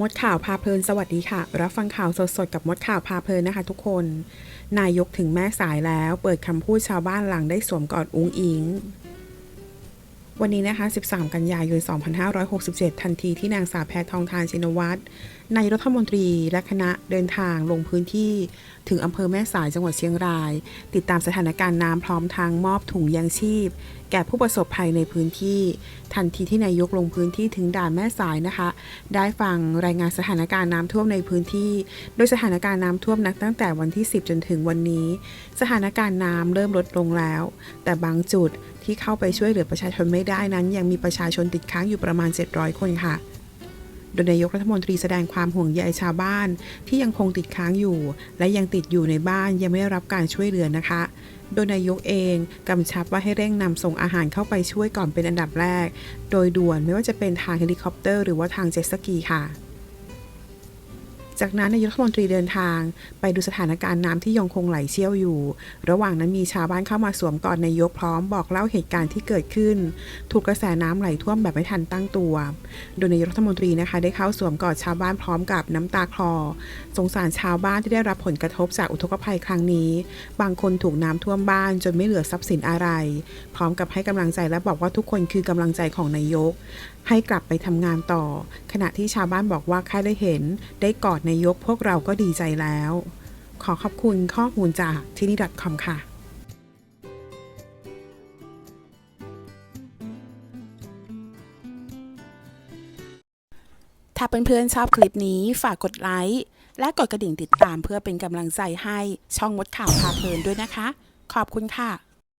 มดข่าวพาเพลินสวัสดีค่ะ รับฟังข่าวสดๆกับมดข่าวพาเพลินนะคะทุกคน นายกถึงแม่สายแล้วเปิดคำพูดชาวบ้านหลังได้สวมกอดอุ้งอิง วันนี้นะคะ 13 กันยายน 2567 ทันทีที่นางสาวแพทองทานชินวัตร นายรัฐมนตรีและคณะเดินทางลงพื้นที่ถึงอำเภอแม่สายจังหวัดเชียงราย ติดตามสถานการณ์น้ำพร้อมทางมอบถุงยางชีพ แก่ผู้ประสบภัยในพื้นที่ ทันทีที่นายกลงพื้นที่ถึงด่านแม่สายนะคะ ได้ฟังรายงานสถานการณ์น้ำท่วมในพื้นที่ โดยสถานการณ์น้ำท่วมนักตั้งแต่วันที่ 10 จนถึงวันนี้ สถานการณ์น้ำเริ่มลดลงแล้ว แต่บางจุดที่เข้าไปช่วยเหลือประชาชนไม่ได้นั้น ยังมีประชาชนติดค้างอยู่ประมาณ 700 คนค่ะ โดยนายกรัฐมนตรีแสดงความห่วงใยชาวบ้าน ที่ยังคงติดค้างอยู่ และยังติดอยู่ในบ้านยังไม่ได้รับการช่วยเหลือนะคะ โดยนายกเองกำชับว่าให้เร่งนำส่งอาหารเข้าไปช่วยก่อนเป็นอันดับแรก โดยด่วนไม่ว่าจะเป็นทางเฮลิคอปเตอร์ หรือว่าทางเจ็ตสกีค่ะ จากนั้นนายกรัฐมนตรีเดินทาง ไปดูสถานการณ์น้ำที่ยังคงไหลเชี่ยวอยู่ ระหว่างนั้นมีชาวบ้านเข้ามาสวมกอดนายกพร้อมบอกเล่าเหตุการณ์ที่เกิดขึ้น ถูกกระแสน้ำไหลท่วมแบบไม่ทันตั้งตัว โดยนายกรัฐมนตรีนะคะ ได้เข้าสวมกอดชาวบ้านพร้อมกับน้ำตาคลอ สงสารชาวบ้านที่ได้รับผลกระทบจากอุทกภัยครั้งนี้ บางคนถูกน้ำท่วมบ้านจนไม่เหลือทรัพย์สินอะไร พร้อมกับให้กำลังใจและบอกว่าทุกคนคือกำลังใจของนายก ให้กลับไปทำงานต่อ ขณะที่ชาวบ้านบอกว่าแค่ได้เห็นได้กอดนายกพวกเราก็ดีใจแล้ว ขอขอบคุณข้อมูลจากที่นี่ .com ค่ะ ถ้าเพื่อนๆชอบคลิปนี้ฝากกดไลค์ และกดกระดิ่งติดตามเพื่อเป็นกำลังใจให้ช่องมดข่าวพาเพลินด้วยนะคะ ขอบคุณค่ะ